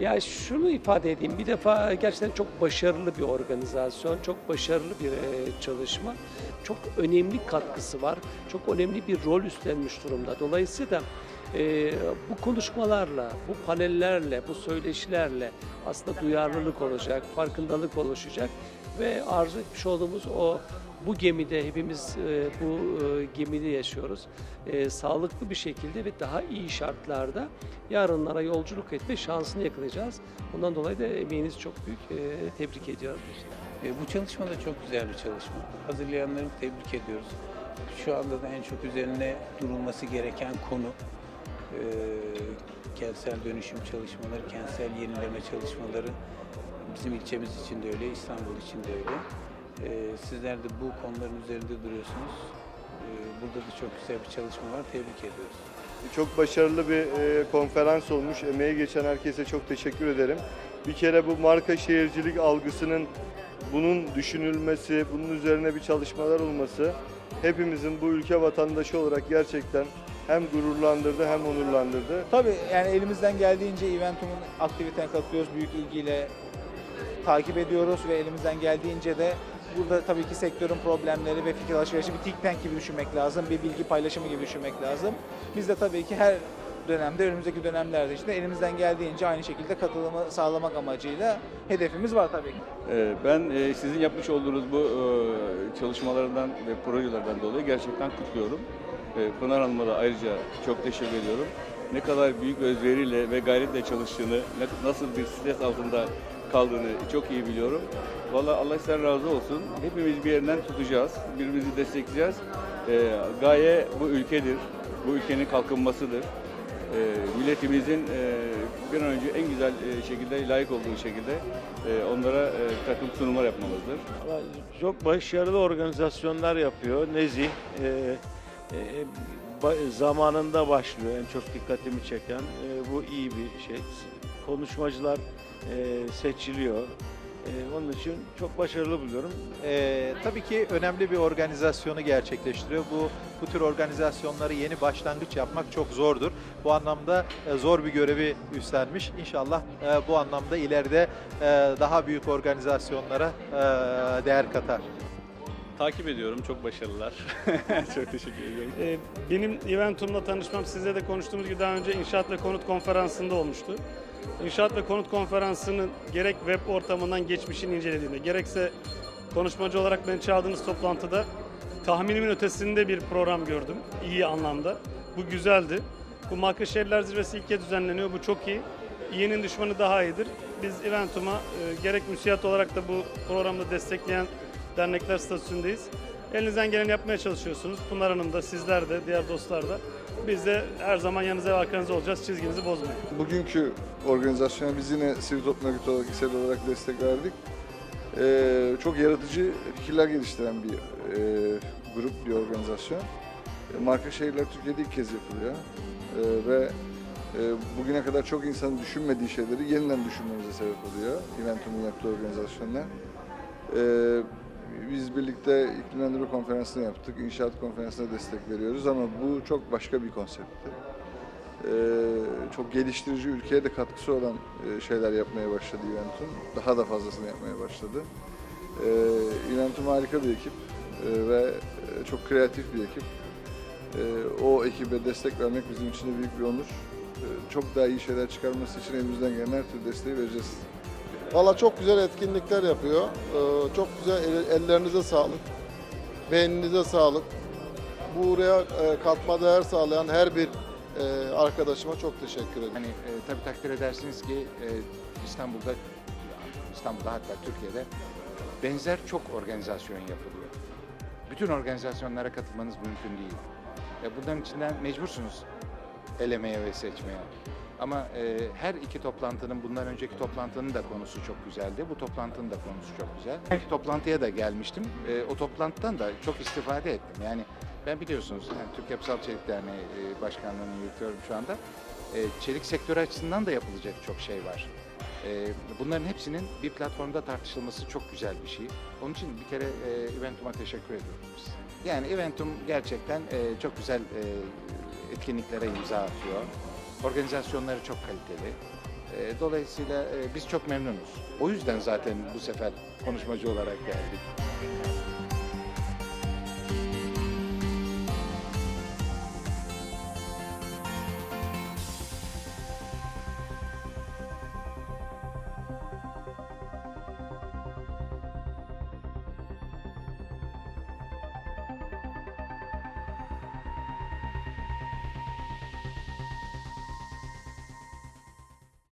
Ya şunu ifade edeyim. Bir defa gerçekten çok başarılı bir organizasyon, çok başarılı bir e, çalışma. Çok önemli katkısı var. Çok önemli bir rol üstlenmiş durumda. Dolayısıyla e, bu konuşmalarla, bu panellerle, bu söyleşilerle aslında duyarlılık olacak, farkındalık oluşacak ve arzu etmiş olduğumuz o bu gemide hepimiz e, bu e, gemide yaşıyoruz. E, sağlıklı bir şekilde ve daha iyi şartlarda yarınlara yolculuk etme şansını yakalayacağız. Bundan dolayı da emeğiniz çok büyük. E, tebrik ediyorum. E, bu çalışma da çok güzel bir çalışma. Hazırlayanları tebrik ediyoruz. Şu anda da en çok üzerine durulması gereken konu e, kentsel dönüşüm çalışmaları, kentsel yenileme çalışmaları bizim ilçemiz için de öyle, İstanbul için de öyle. E, sizler de bu konuların üzerinde duruyorsunuz. E, burada da çok güzel bir çalışma var. Tebrik ediyoruz. Çok başarılı bir e, konferans olmuş. Emeği geçen herkese çok teşekkür ederim. Bir kere bu marka şehircilik algısının bunun düşünülmesi, bunun üzerine bir çalışmalar olması hepimizin bu ülke vatandaşı olarak gerçekten hem gururlandırdı hem onurlandırdı. Tabii yani elimizden geldiğince Eventum'un aktivitene katılıyoruz. Büyük ilgiyle takip ediyoruz ve elimizden geldiğince de burada tabii ki sektörün problemleri ve fikir alışverişi bir think tank gibi düşünmek lazım. Bir bilgi paylaşımı gibi düşünmek lazım. Biz de tabii ki her dönemde, önümüzdeki dönemlerde işte elimizden geldiğince aynı şekilde katılımı sağlamak amacıyla hedefimiz var tabii ki. Ee, Ben e, sizin yapmış olduğunuz bu e, çalışmalardan ve projelerden dolayı gerçekten kutluyorum. Ee, Pınar Hanım'a da ayrıca çok teşekkür ediyorum. Ne kadar büyük özveriyle ve gayretle çalıştığını, nasıl bir stres altında kaldığını çok iyi biliyorum. Vallahi Allah sizden razı olsun. Hepimiz bir yerinden tutacağız, birbirimizi destekleyeceğiz. Ee, Gaye bu ülkedir, bu ülkenin kalkınmasıdır. Ee, milletimizin e, bir an önce en güzel e, şekilde, layık olduğu şekilde e, onlara e, takım sunumlar yapmamızdır. Çok başarılı organizasyonlar yapıyor. Nezih e, e, zamanında başlıyor. En çok dikkatimi çeken e, bu iyi bir şey. Konuşmacılar e, seçiliyor. E, onun için çok başarılı buluyorum. Ee, tabii ki önemli bir organizasyonu gerçekleştiriyor. Bu bu tür organizasyonları yeni başlangıç yapmak çok zordur. Bu anlamda e, zor bir görevi üstlenmiş. İnşallah e, bu anlamda ileride e, daha büyük organizasyonlara e, değer katar. Takip ediyorum. Çok başarılılar. çok teşekkür ediyorum. Ee, benim Eventum'la tanışmam sizle de konuştuğumuz gibi daha önce İnşaat ve Konut Konferansı'nda olmuştu. İnşaat ve Konut Konferansı'nın gerek web ortamından geçmişini incelediğinde, gerekse konuşmacı olarak beni çağırdığınız toplantıda tahminimin ötesinde bir program gördüm. iyi anlamda. Bu güzeldi. Bu Marka Şehirler Zirvesi ilk kez düzenleniyor. Bu çok iyi. İyinin düşmanı daha iyidir. Biz Eventum'a e, gerek müsiyat olarak da bu programda destekleyen dernekler statüsündeyiz. Elinizden geleni yapmaya çalışıyorsunuz. Pınar Hanım da, sizler de, diğer dostlar da. Biz de her zaman yanınızda ve arkanızda olacağız. Çizginizi bozmayın. Bugünkü organizasyona biz yine sivil toplum örgütü olarak İSEL olarak destek verdik. Ee, çok yaratıcı fikirler geliştiren bir e, grup, bir organizasyon. Marka şehirler Türkiye'de ilk kez yapılıyor. E, ve e, bugüne kadar çok insanın düşünmediği şeyleri yeniden düşünmemize sebep oluyor. Eventum'un yaptığı organizasyonlar. E, biz birlikte iklimlendirme konferansını yaptık, inşaat konferansına destek veriyoruz ama bu çok başka bir konseptti. Ee, çok geliştirici, ülkeye de katkısı olan e, şeyler yapmaya başladı Eventum. Daha da fazlasını yapmaya başladı. Ee, harika bir ekip e, ve e, çok kreatif bir ekip. Ee, o ekibe destek vermek bizim için de büyük bir onur. Ee, çok daha iyi şeyler çıkarması için elimizden gelen her türlü desteği vereceğiz. Valla çok güzel etkinlikler yapıyor. Ee, çok güzel el- ellerinize sağlık. Beyninize sağlık. Buraya e, katma değer sağlayan her bir e, arkadaşıma çok teşekkür ederim. Hani e, tabii takdir edersiniz ki e, İstanbul'da, İstanbul'da hatta Türkiye'de benzer çok organizasyon yapılıyor. Bütün organizasyonlara katılmanız mümkün değil. E, bunların içinden mecbursunuz elemeye ve seçmeye. Ama e, her iki toplantının, bundan önceki toplantının da konusu çok güzeldi. Bu toplantının da konusu çok güzel. İlk toplantıya da gelmiştim. E, o toplantıdan da çok istifade ettim. Yani ben biliyorsunuz yani Türk Yapısal Çelik Derneği e, Başkanlığı'nı yürütüyorum şu anda. E, çelik sektörü açısından da yapılacak çok şey var. E, bunların hepsinin bir platformda tartışılması çok güzel bir şey. Onun için bir kere e, Eventum'a teşekkür ediyorum. Yani Eventum gerçekten e, çok güzel e, etkinliklere imza atıyor. Organizasyonları çok kaliteli. E, dolayısıyla e, biz çok memnunuz. O yüzden zaten bu sefer konuşmacı olarak geldik.